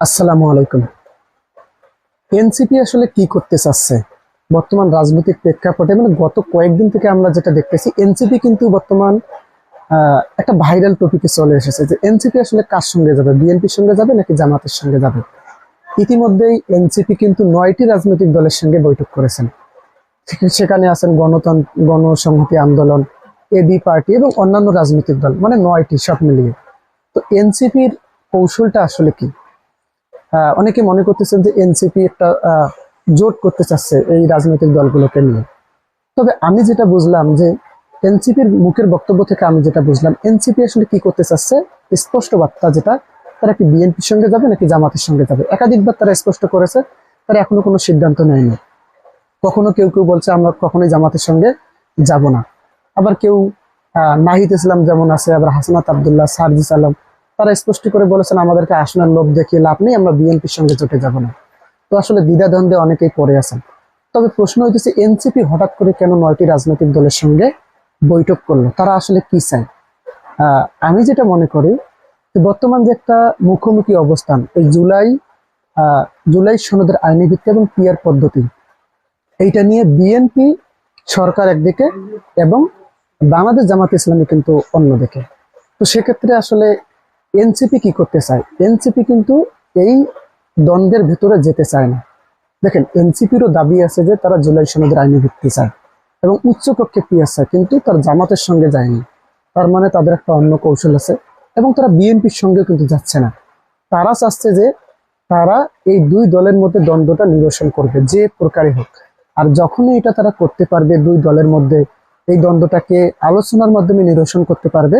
আসসালামু আলাইকুম। এনসিপি আসলে কি করতে চাচ্ছে? বর্তমান রাজনৈতিক প্রেক্ষাপটে মানে গত কয়েকদিন থেকে আমরা যেটা দেখতেছি, এনসিপি কিন্তু বর্তমান একটা ভাইরাল টপিকে চলে এসেছে যে এনসিপি আসলে কার সঙ্গে যাবে? বিএনপির সঙ্গে যাবে নাকি জামাতের সঙ্গে যাবে? ইতিমধ্যেই এনসিপি কিন্তু নয়টি রাজনৈতিক দলের সঙ্গে বৈঠক করেছেন। সেখানে আছেন গণতন্ত্র গণসংহতি আন্দোলন এবি পার্টি এবং অন্যান্য রাজনৈতিক দল মানে নয়টি সব মিলিয়ে। তো এনসিপির কৌশলটা আসলে কি? অনেকে মনে করতেছেন যে এনসিপি একটা জোট করতে চাচ্ছে এই রাজনৈতিক দলগুলোকে নিয়ে। তবে আমি যেটা বুঝলাম যে এনসিপির মুখের বক্তব্য থেকে আমি যেটা বুঝলাম, এনসিপি আসলে কি করতে চাচ্ছে? স্পষ্ট বার্তা যেটা, তারা কি বিএনপির সঙ্গে যাবে নাকি জামাতের সঙ্গে যাবে? একাধিকবার তারা স্পষ্ট করেছে, তারা এখনও কোনো সিদ্ধান্ত নেয়নি। কখনো কেউ কেউ বলছে, আমরা কখনোই জামাতের সঙ্গে যাব না। আবার কেউ নাহিদ ইসলাম যেমন আছে, আবার হাসনাত আবদুল্লাহ, সারজিস আলম তারা স্পষ্ট করে বলেছেন, আমাদেরকে আসনের লোভ দেখিয়ে লাভ নেই, আমরা বিএনপির সঙ্গে জোটে যাব না। তো আসলে দ্বিধাদ্বন্দ্বে অনেকেই পড়ে আছেন। তবে প্রশ্ন হইতেছে এনসিপি হঠাৎ করে কেন নয়টি রাজনৈতিক দলের সঙ্গে বৈঠক করল? তারা আসলে কি চায়? আমি যেটা মনে করি বর্তমান যে একটা মুখোমুখি অবস্থান, এই জুলাই জুলাই সনদের আইনি ভিত্তি এবং পিয়ার পদ্ধতি, এইটা নিয়ে বিএনপি সরকার একদিকে এবং বাংলাদেশ জামাত ইসলামী কিন্তু অন্যদিকে। তো সেক্ষেত্রে আসলে এনসিপি কি করতে চায়? এনসিপি কিন্তু এই দ্বন্দ্বের ভেতরে যেতে চায় না। দেখেন, এনসিপিরও দাবি আছে যে তারা জুলাই সনদের আইনে ভিত্তি চায় এবং উচ্চকক্ষে পিয়ার চায়, কিন্তু তার জামাতের সঙ্গে যায়নি। তার মানে তাদের একটা অন্য কৌশল আছে এবং তারা বিএনপির সঙ্গে কিন্তু যাচ্ছে না। তারা চাচ্ছে যে তারা এই দুই দলের মধ্যে দ্বন্দ্বটা নিরসন করবে, যে প্রকারে হোক। আর যখনই এটা তারা করতে পারবে, দুই দলের মধ্যে এই দ্বন্দ্বটাকে আলোচনার মাধ্যমে নিরসন করতে পারবে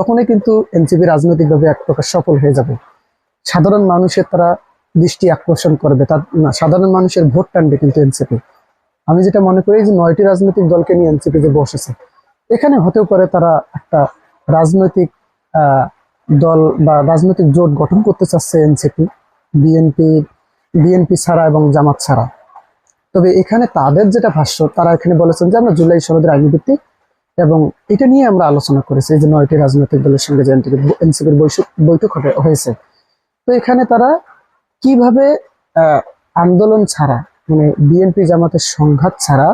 তখনই কিন্তু এনসিপি রাজনৈতিকভাবে এক প্রকার সফল হয়ে যাবে। সাধারণ মানুষের তারা দৃষ্টি আকর্ষণ করবে, তার সাধারণ মানুষের ভোট টানবে কিন্তু এনসিপি। আমি যেটা মনে করি যে নয়টি রাজনৈতিক দলকে নিয়ে এনসিপি যে বসেছে, এখানে হতেও পারে তারা একটা রাজনৈতিক দল বা রাজনৈতিক জোট গঠন করতে চাচ্ছে এনসিপি, বিএনপি বিএনপি ছাড়া এবং জামাত ছাড়া। তবে এখানে তাদের যেটা ভাষ্য, তারা এখানে বলেছেন যে আমরা জুলাই সনদের আইনি ভিত্তি এবং এটা নিয়ে আমরা আলোচনা করেছি যে নয়টি রাজনৈতিক দলের সঙ্গে যে এনসিপির বৈঠক হয়েছে। তো এখানে তারা কীভাবে আন্দোলন ছাড়া মানে বিএনপি জামাতের সংঘাত ছাড়া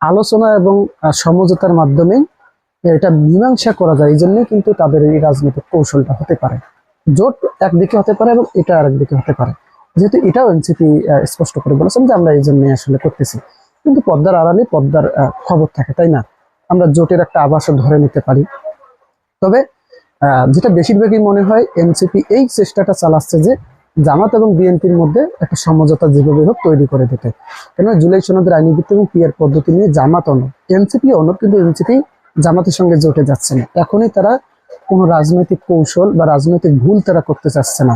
আলোচনা এবং সমঝোতার মাধ্যমে এটা মীমাংসা করা যায়, এই জন্যই কিন্তু তাদের এই রাজনৈতিক কৌশলটা হতে পারে। জোট একদিকে হতে পারে এবং এটা আরেকদিকে হতে পারে। যেহেতু এটাও এনসিপি স্পষ্ট করে বলেছেন যে আমরা এই জন্য আসলে করতেছি। কিন্তু পদ্মার আড়ালে পদ্মার খবর থাকে, তাই না? আমরা জোটের একটা আবাসও ধরে নিতে পারি। তবে যেটা বেশিরভাগই মনে হয়, এনসিপি এই চেষ্টাটা চালাচ্ছে যে জামাত এবং বিএনপির মধ্যে একটা সমঝোতা যেভাবে হোক তৈরি করে দিতে। কেন জুলাই সনদের আইনভিত্তি এবং পিয়ার পদ্ধতি নিয়ে জামাত অনর এনসিপি অনর কিন্তু এনসিপি জামাতের সঙ্গে জোটে যাচ্ছে না। এখনই তারা কোনো রাজনৈতিক কৌশল বা রাজনৈতিক ভুল তারা করতে চাচ্ছে না।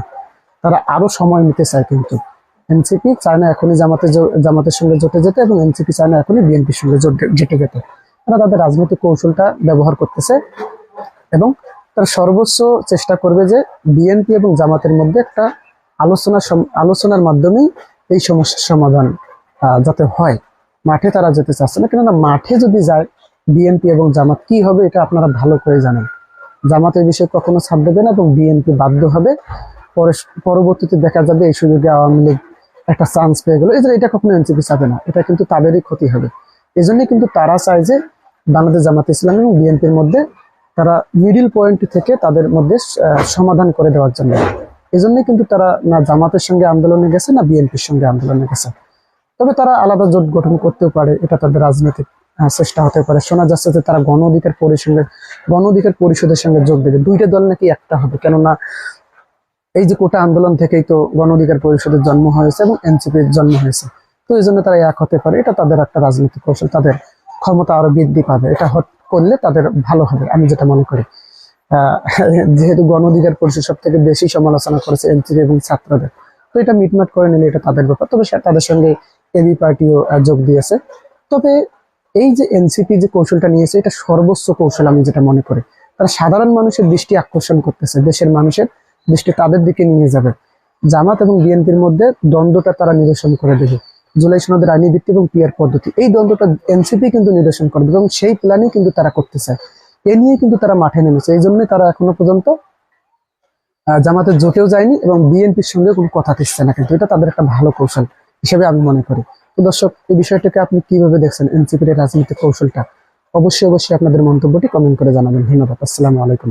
তারা আরও সময় নিতে চায় কিন্তু। এনসিপি চায় না এখনই জামাতে জামাতের সঙ্গে জোটে যেতে এবং এনসিপি চায় না এখনই বিএনপির সঙ্গে জেটে যেতে। তারা তাদের রাজনৈতিক কৌশলটা ব্যবহার করতেছে এবং তারা সর্বোচ্চ চেষ্টা করবে যে বিএনপি এবং জামাতের মধ্যে একটা আলোচনা আলোচনার মাধ্যমেই এই সমস্যার সমাধান যাতে হয়। মাঠে তারা যেতে চাচ্ছে না। কেননা মাঠে যদি যায়, বিএনপি এবং জামাত কি হবে এটা আপনারা ভালো করে জানেন। জামাতের বিষয়ে কখনো ছাড় দেবে না এবং বিএনপি বাধ্য হবে। পরে পরবর্তীতে দেখা যাবে এই সুযোগে আওয়ামী লীগ একটা চান্স পেয়ে গেল। এটা কখনো এনসিপি চাবে না। এটা কিন্তু তাদেরই ক্ষতি হবে। এই কিন্তু তারা চায় যে বাংলাদেশ জামাত ইসলাম এবং বিএনপির মধ্যে তারা মিডিল পয়েন্ট থেকে তাদের মধ্যে সমাধান করে দেওয়ার জন্য। এই জন্যই কিন্তু তারা না জামাতের সঙ্গে আন্দোলনে গেছে, না বিএনপির সঙ্গে আন্দোলনে গেছে। তবে তারা আলাদা জোট গঠন করতেও পারে, এটা তাদের রাজনৈতিক চেষ্টা হতে পারে। শোনা যাচ্ছে যে তারা গণ অধিকার পরিষদের গণ অধিকার পরিষদের সঙ্গে যোগ দেবে। দুইটা দল নাকি একটা হবে, কেননা এই যে কোটা আন্দোলন থেকেই তো গণ অধিকার পরিষদের জন্ম হয়েছে এবং এনসিপির জন্ম হয়েছে। তো এই জন্য তারা এক হতে পারে, এটা তাদের একটা রাজনৈতিক কৌশল, তাদের ক্ষমতা আরও বৃদ্ধি পাবে। এটা করলে তাদের ভালো হবে, আমি যেটা মনে করি। যেহেতু গণ অধিকার পরিষদ সব থেকে বেশি সমালোচনা করেছে এনসিপি এবং ছাত্রদের। তো এটা মিটমাট করে নিলে এটা তাদের ব্যাপার। তবে তাদের সঙ্গে এবি পার্টিও যোগ দিয়েছে। তবে এই যে এনসিপি যে কৌশলটা নিয়েছে, এটা সর্বোচ্চ কৌশল আমি যেটা মনে করি। তারা সাধারণ মানুষের দৃষ্টি আকর্ষণ করতেছে, দেশের মানুষের দৃষ্টি তাদের দিকে নিয়ে যাবে। জামাত এবং বিএনপির মধ্যে দ্বন্দ্বটা তারা নিরসন করে দেবে। জুলাই সনদের আইনি ভিত্তি এবং পিয়ার পদ্ধতি। এই দ্বন্দ্বটা এনসিপি কিন্তু নিরসন করবে এবং সেই প্ল্যানই কিন্তু তারা করতে চায় এ নিয়ে কিন্তু তারা মাঠে নেমেছে। এই জন্যই তারা এখনও পর্যন্ত জামাতের জোটেও যায়নি এবং বিএনপির সঙ্গে কোনো কথা দিচ্ছে না কিন্তু। এটা তাদের একটা ভালো কৌশল হিসেবে আমি মনে করি। তো দর্শক, এই বিষয়টাকে আপনি কীভাবে দেখছেন এনসিপির রাজনৈতিক কৌশলটা? অবশ্যই অবশ্যই আপনাদের মন্তব্যটি কমেন্ট করে জানাবেন। ধন্যবাদ। আসসালামু আলাইকুম।